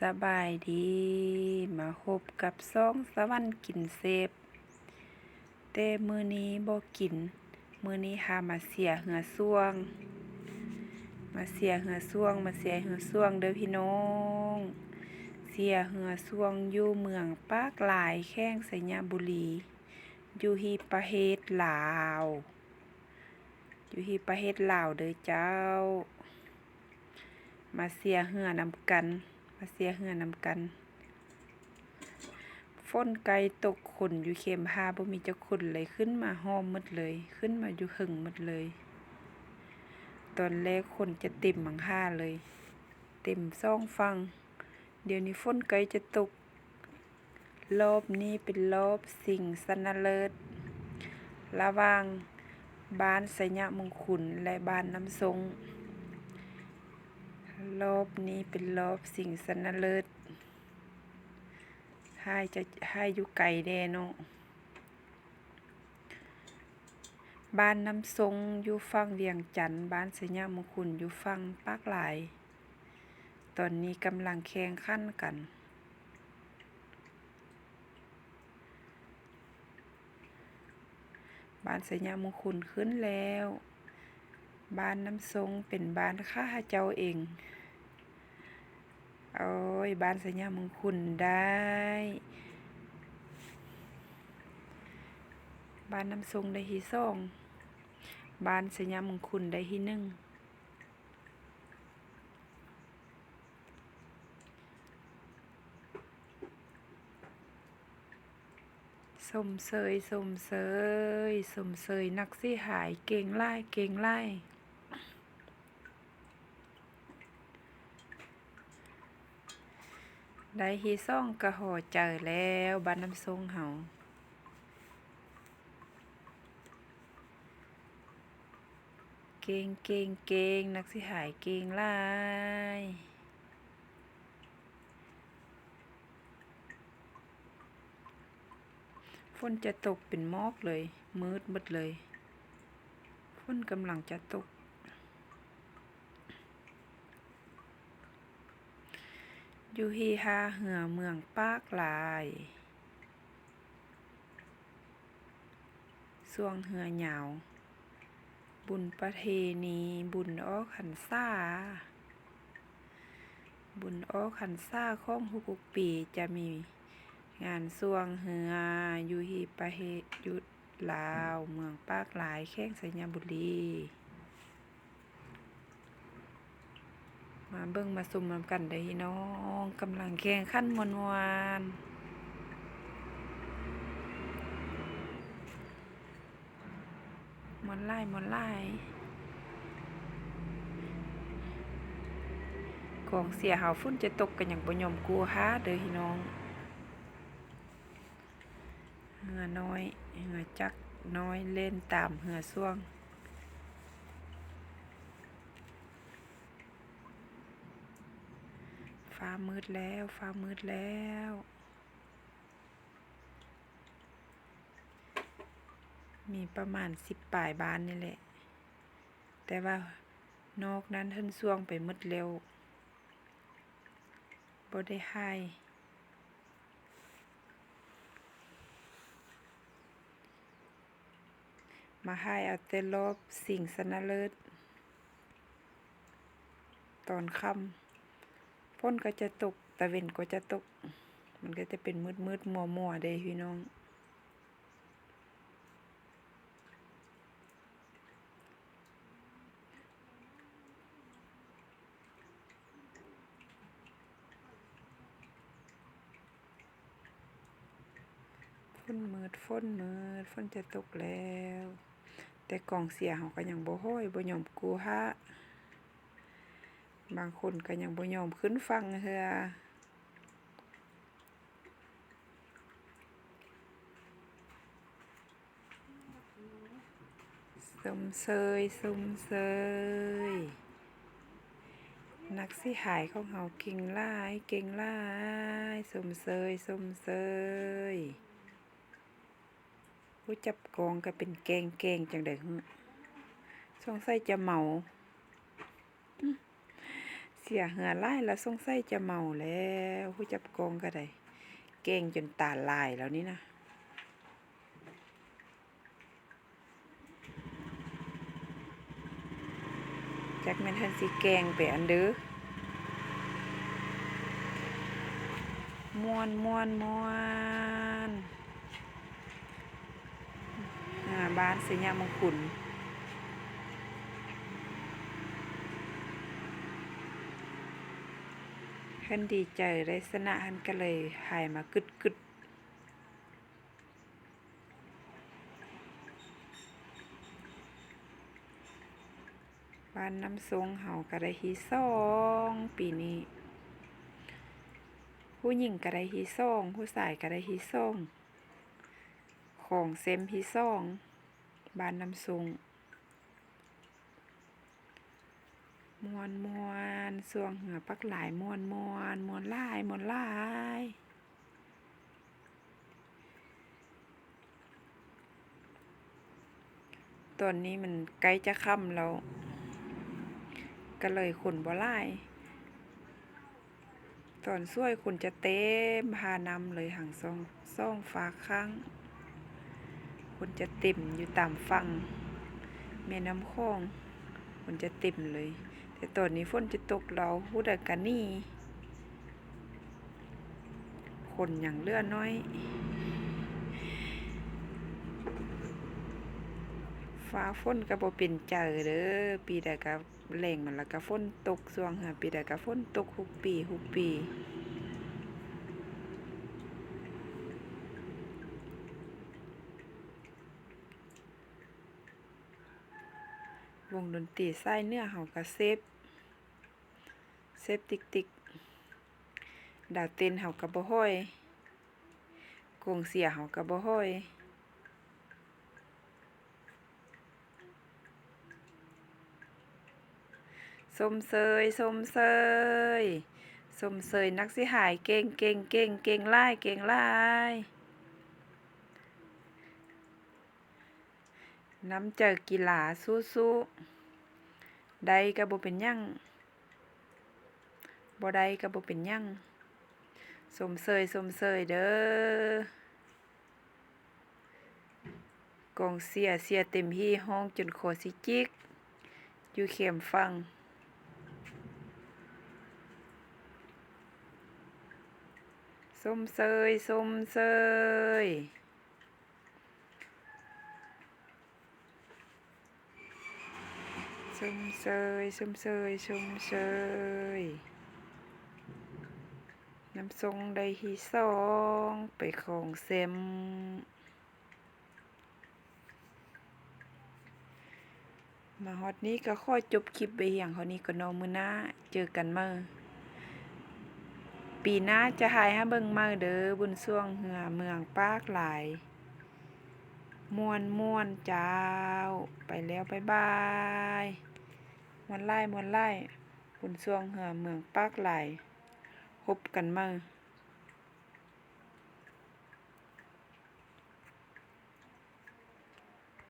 สบายดี มาพบกับซองสวรรค์กินเซฟแต่มือนี้บ่กิน มือนี้หามาเสียเหือซ่วง มาเสียเหือซ่วง มาเสียเหือซ่วงเด้อพี่น้อง เสียเหือซ่วงอยู่เมืองปากหลายแข้งสยาบุรีอยู่ที่ประเทศลาว อยู่ที่ประเทศลาวเด้อเจ้า มาเสียเหือนำกัน มาเสียเหือนำกันฝนไกลตกขนอยู่เข็มพาบ่มีจักคนเลยขึ้นมาห้อมหมดเลย ขึ้นมาอยู่หึงหมดเลย ตอนแรกคนจะเต็มหมังค่าเลย เต็มซ่องฟัง เดี๋ยวนี้ฝนไกลจะตก รอบนี้เป็นรอบสิ่งสนเลิศระว่างบ้านสยะมงคุลและบ้านน้ำทรง รอบนี้เป็นรอบสิ่งสนเลิศให้จะให้อยู่ไก่แดนาะบ้านน้ำทรงอยู่ฝั่งเวียงจันทน์บ้านสยามมงคุลอยู่ฝั่งปากหลาย ตอนนี้กำลังแข่งขันกัน บ้านสยามมงคุลขึ้นแล้ว บ้านน้ำทรงเป็นบ้านข้าเจ้าเองโอ้ยบ้านสัญญามงคุณได้ บ้านน้ำทรงได้ที่สองบ้านสัญญามงคุณได้ที่หนึ่งสมเสยสมเสยสมเสยนักสิหายเก่งไล่เก่งไล่ ได้ฮีซ่องกระหอเจอแล้วบ้านน้ำทรงเฮาเก่งเก่งเก่งนักสิหายเก่งลายฝนจะตกเป็นมอกเลย มืดหมดเลยฝนกำลังจะตก อยู่ฮีฮาเหือเมืองปากลายส่วงเหือเหยาวบุญประเพณีบุญอ้อขันซ่าบุญอ้อขันซ่าของฮุกุกปีจะมีงานส่วงเหืออยู่ฮีประเทยุดลาว เมืองปากลายแข้งสัญญาบุรี มาเบิ่งมาซุ่มนำกันได้น้องกำลังแข่งขันมวนวานมวนไล่มวนไล่กองเสียหาวฟุ้นจะตกกันอย่างบยอมกลัวฮาเด้อพี่น้องเหือน้อยเหือจักน้อยเล่นตามเหือส่วง ฟ้ามืดแล้ว ฟ้ามืดแล้ว มีประมาณสิบป่ายบ้านนี่แหละ แต่ว่านอกนั้นท่านส่วงไปมืดเร็วบ่ได้ให้มาให้เอาแต่รอบสิ่งสนเลิศตอนค่ำ นก็จะตกตะเวนก็จะตก มันก็จะเป็นมืดมืดมัวมัวเด้พี่น้อง ฝนมืดฝนมืดฝนจะตกแล้ว แต่กล่องเสียเขาก็ยังบ่ห้อยบ่ยอมกูฮะ บางคนก็ยังบ่ยอมขึ้นฟังเฮือสมเสยสมเสยนักสิหายของเฮาเก่งหลายเก่งหลายสมเสยสมเสยผู้จับกองก็เป็นแกงแกงจังได๋ฮึสงสัยจะเมา เสียเหือหลายแล้วสงสัยจะเมาแล้วผู้จับกองก็ได้เก่งจนตาลายแล้วนี่นะจักแม่นทันสิแกงไปอันเด้อมวนมวนมวนหน้าบ้านสยามงคุล เพิ่นดีใจได้สนะหันก็เลยหายมากึดกึดบ้านน้ำทรงเฮาก็ได้ฮีซองปีนี้ ผู้หญิงก็ได้ฮีซองผู้ชายก็ได้ฮีซองของเซมฮีซองบ้านน้ำทรง มวนมวนสวงเหงือปักหลายมวนมวนมวนลายมวนลายตอนนี้มันใกล้จะค่ำแล้ว ก็เลยขุนบ่หลายตอนช่วยคุณจะเต็มพานำเลยห่างซ่องซ่องฟ้าข้างคุณจะเต็มอยู่ตามฝั่งแม่น้ำคลองคุณจะเต็มเลย แต่ตอนนี้ฝนจะตกเราพูดกันนี่ คนอย่างเลื่อนน้อย ฟ้าฝนกระโบเป็นเจอเด้อปีใดกะแรงมันแล้วก็ฝนตกช่วงหาปีใดกะฝนตกหุกปีหุกปี วงดนตรีใส่เนื้อเฮาก็เซฟ เซฟติ๊กติ๊กดาวเต้นเฮาก็บ่ห้อยกงเสียเฮาก็บ่ห้อยสมเสยสมเสยสมเสยนักสิหายเก่งเก่งเก่งเก่งหลายเก่งหลาย น้ำเจอกีฬาสู้ๆใดก็บ่เป็นยังบ่ใดก็บ่เป็นยังสมเสยสมเสยเด้อกองเสียเสียเต็มที่ห้องจนโคสิจิก อยู่เข็มฟัง สมเสยสมเสย ส้มเสยส้มเสยส้มเสยน้ำทรงได้ฮีสองไปของเซมมาฮอดนี้ก็ค่อยจบคลิปไปอย่างเขานี้ก็นอมือหน้าเจอกันเมื่อปีหน้าจะหายให้เบิ่งมาเด้อบุญช่วงเหือเมืองปากหลาย มวนมวนเจ้า ไปแล้วบ๊ายบายมวนไล่มวนไล่บุญช่วงเหือเมืองปากไหลพบกันมา